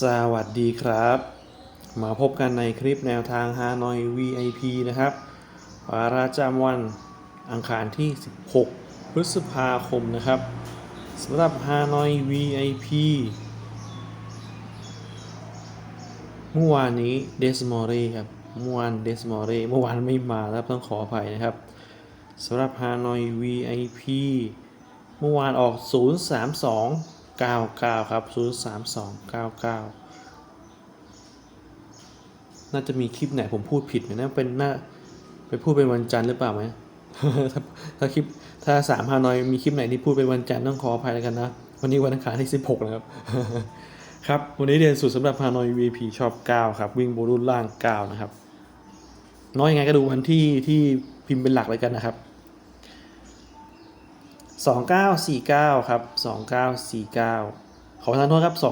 สวัสดีครับ มาพบกันในคลิปแนวทางฮานอย VIP นะครับวาระจำวันอังคารที่ 16 พฤษภาคมนะครับสำหรับฮานอย VIP เมื่อวานนี้เดสมอรีครับ เมื่อวานเดสมอรีเมื่อวานไม่มาแล้วต้องขออภัยนะครับสำหรับฮานอย VIP เมื่อวานออก 99 ครับ 03299 น่าจะมีคลิปไหนผมพูดผิดไหมนะเป็นหน่าไปพูดเป็นวันจันทร์หรือเปล่าไหมถ้าถ้าคลิปถ้าสามฮานอยมีคลิปไหนที่พูดเป็นวันจันทร์ต้องขออภัยแล้วกันนะ วันนี้วันอังคารที่ 16 นะครับ ครับ วันนี้เรียนสูตรสำหรับฮานอย VP ชอบ 9 ครับ วิ่งบรุ่นล่าง 9 นะครับ น้อยยังไงก็ดูวันที่ที่พิมพ์เป็นหลักเลยกันนะครับ 2949 ครับ 2949 ขอประทานโทษครับ 296989ส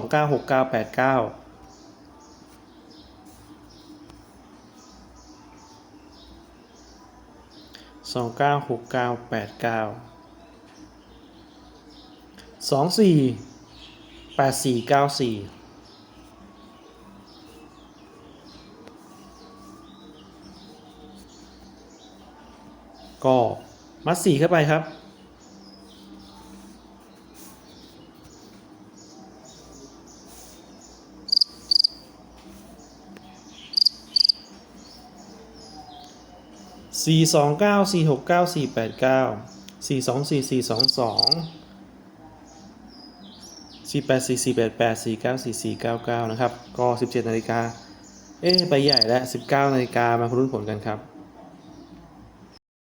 องเก้าหกเก้าแปดเก้าสองสี่แปดสี่เก้าสี่ก็มัดสี่เข้าไปครับ สี่สองเก้าสี่หกเก้าสี่แปดเก้าสี่สองสี่สี่สองสองสี่แปดสี่สี่แปดแปดสี่เก้าสี่สี่เก้าเก้านะครับ ก็สิบเจ็ดนาฬิกา เอ๊ไปใหญ่แล้วสิบเก้านาฬิกามาลุ้นผลกันครับ